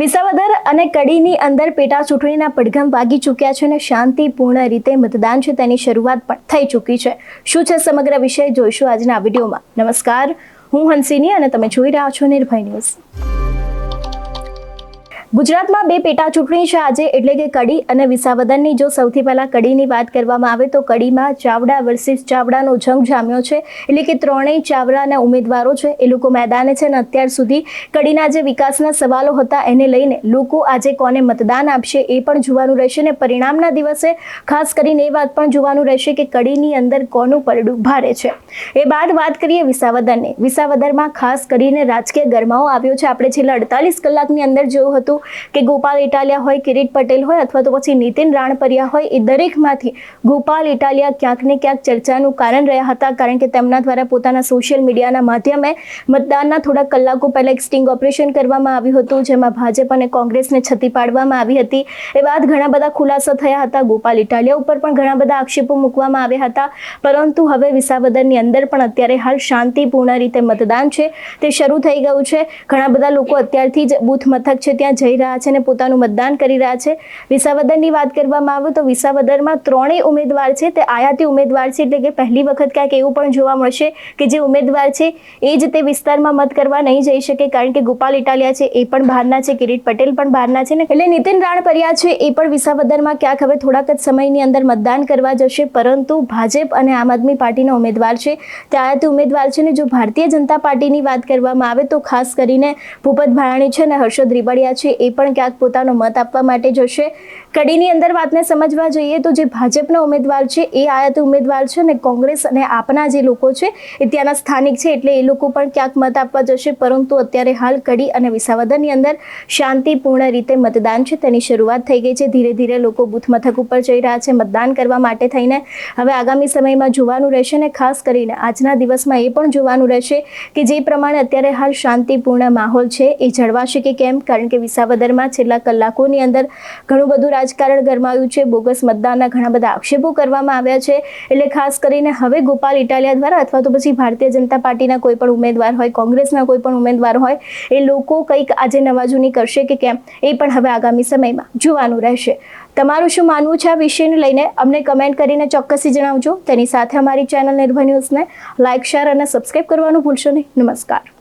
વિસાવદર અને કડીની અંદર પેટા ચૂંટણીના પડઘમ વાગી ચૂક્યા છે અને શાંતિપૂર્ણ રીતે મતદાન છે તેની શરૂઆત પણ થઈ ચૂકી છે. શું છે સમગ્ર વિષય જોઈશું આજના વિડીયોમાં. નમસ્કાર, હું હંસિની અને તમે જોઈ રહ્યા છો નિર્ભય ન્યૂઝ. ગુજરાતમાં બે પેટા ચૂંટણી છે આજે, એટલે કે કડી અને વિસાવદનની. જો સૌથી પહેલા કડીની વાત કરવામાં આવે તો કડીમાં ચાવડા વર્સિસ ચાવડાનો જંગ જામ્યો છે, એટલે કે ત્રણેય ચાવડાના ઉમેદવારો છે, એ લોકો મેદાને છે અને અત્યાર સુધી કડીના જે વિકાસના સવાલો હતા એને લઈને લોકો આજે કોને મતદાન આપશે એ પણ જોવાનું રહેશે અને પરિણામના દિવસે ખાસ કરીને એ વાત પણ જોવાનું રહેશે કે કડીની અંદર કોનું પરડું ભારે છે. એ બાદ વાત કરીએ વિસાવદનની. વિસાવદરમાં ખાસ કરીને રાજકીય ગરમાવો આવ્યો છે. આપણે છેલ્લા અડતાલીસ કલાકની અંદર જોયું હતું કે ગોપાલ ઇટાલિયા હોય, કિરીટ પટેલ હોય અથવા તો પછી નીતિન રાણપરિયા હોય, એ દરેકમાંથી ગોપાલ ઇટાલિયા ક્યાંક ને ક્યાંક ચર્ચાનું કારણ રહ્યા હતા. કારણ કે તેમના દ્વારા પોતાના સોશિયલ મીડિયાના માધ્યમે મતદાનના થોડા કલાકો પહેલાં એક સ્ટિંગ ઓપરેશન કરવામાં આવ્યું હતું, જેમાં ભાજપ અને કોંગ્રેસને છતી પાડવામાં આવી હતી. એ બાદ ઘણા બધા ખુલાસા થયા હતા. ગોપાલ ઇટાલિયા ઉપર પણ ઘણા બધા આક્ષેપો મૂકવામાં આવ્યા હતા. પરંતુ હવે વિસાવદરની અંદર પણ અત્યારે હાલ શાંતિપૂર્ણ રીતે મતદાન છે. તે શરૂ થઈ ગયું છે. ઘણા બધા લોકો અત્યારથી જ બૂથ મથક છે. ત્યાં જઈ રહ્યા છે અને પોતાનું મતદાન કરી રહ્યા છે. વિસાવદરની વાત કરવામાં આવે તો વિસાવદરમાં ત્રણેય ઉમેદવાર છે. તે આયાતી ઉમેદવાર છે એટલે કે પહેલી વખત ક્યાંક એવું પણ જોવા મળશે કે જે ઉમેદવાર છે એ જ તે વિસ્તારમાં મત કરવા નહીં જઈ શકે કારણ કે ગોપાલ ઇટાલિયા છે, એ પણ બહારના છે, કિરીટ પટેલ પણ બહારના છે ને. એટલે નીતિન રાણપરિયા છે, એ પણ વિસાવદરમાં ક્યાંક હવે થોડાક જ સમયની અંદર મતદાન કરવા જશે. પરંતુ ભાજપ અને આમ આદમી પાર્ટીના ઉમેદવાર છે. તે આયાતી ઉમેદવાર છે ને જો ભારતીય જનતા પાર્ટીની વાત કરવામાં આવે તો ખાસ કરીને ભૂપત ભાયાણી છે અને હર્ષદ રીબડિયા છે એ પણ ક્યાંક પોતાનો મત આપવા માટે જશે. કડીની અંદર વાતને સમજવા જઈએ તો જે ભાજપના ઉમેદવાર છે, એ આયાત ઉમેદવાર છે અને કોંગ્રેસ અને આપના જે લોકો છે, એ ત્યાંના સ્થાનિક છે એટલે એ લોકો પણ ક્યાંક મત આપવા જશે. પરંતુ અત્યારે હાલ કડી અને વિસાવદરની અંદર શાંતિપૂર્ણ રીતે મતદાન છે. તેની શરૂઆત થઈ ગઈ છે. ધીરે ધીરે લોકો બૂથ મથક ઉપર જઈ રહ્યા છે મતદાન કરવા માટે થઈને. હવે આગામી સમયમાં જોવાનું રહેશે ને ખાસ કરીને આજના દિવસમાં એ પણ જોવાનું રહેશે કે જે પ્રમાણે અત્યારે હાલ શાંતિપૂર્ણ માહોલ છે. એ જળવાશે કે કેમ? કારણ કે વિસાવદરમાં છેલ્લા કલાકોની અંદર ઘણું બધું રાજકારણ ગરમાયું છે. બોગસ મતદાનના ઘણા બધા આક્ષેપો કરવામાં આવ્યા છે. એટલે ખાસ કરીને હવે ગોપાલ ઇટાલિયા દ્વારા અથવા તો પછી ભારતીય જનતા પાર્ટીના કોઈ પણ ઉમેદવાર હોય, કોંગ્રેસના કોઈ પણ ઉમેદવાર હોય, એ લોકો કંઈક આજે નવાજૂની કરશે કે કેમ, એ પણ હવે આગામી સમયમાં જોવાનું રહેશે. તમારું શું માનવું છે આ વિષયને લઈને? અમને કમેન્ટ કરીને ચોક્કસથી જણાવજો. તેની સાથે અમારી ચેનલ નિર્ભય ન્યૂઝને લાઇક શેર અને સબસ્ક્રાઇબ કરવાનું ભૂલશો નહીં. નમસ્કાર.